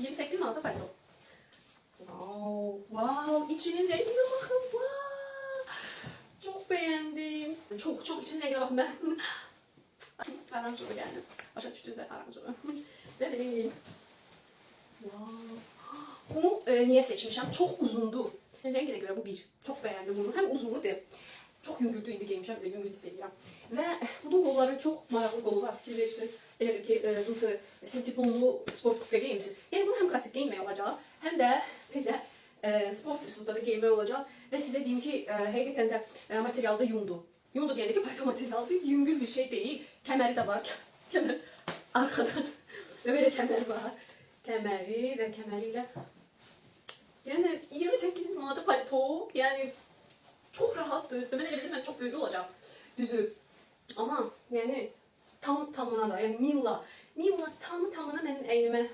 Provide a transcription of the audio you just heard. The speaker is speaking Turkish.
28 manata palto. Wow, wow, içinin rengine bakın. Wow. Çok beğendim. Çok çok içinin rengine bakın ben. Aranjuru yani. Başa düştünüz de aranjuru. Bebeğim. Wow. Bunu e, niye seçmişim? Çok uzundu. Rengine göre bu bir. Çok beğendim bunu. Hem uzundu de çok yüngüldü indi giymişim ve yüngül hissediyorum. Ve bunun kolları çok maraqlı kolu var. Fikir verirsiniz. Elə bil ki, e, bu sintiponlu sport kupya giyimsiz. Yani bunu hem klasik giyinmək olacaq, hem de belə e, sport üslubda da giyinmək olacaq. Ve size diyeyim ki, e, həqiqətən də e, materialda yundu. Yundu deyəndə ki, palto materialdı, yüngül bir şey değil. Kəməri də var. Kəmər arkadan. Ve böyle kemer var. Kemeri ve kemeriyle yani 28 manata palto yani çok rahattır. İşte ben ele çok büyük olacak. Düzü. Ama yani tam tamına da yani Milla. Milla tam tamına benim eynime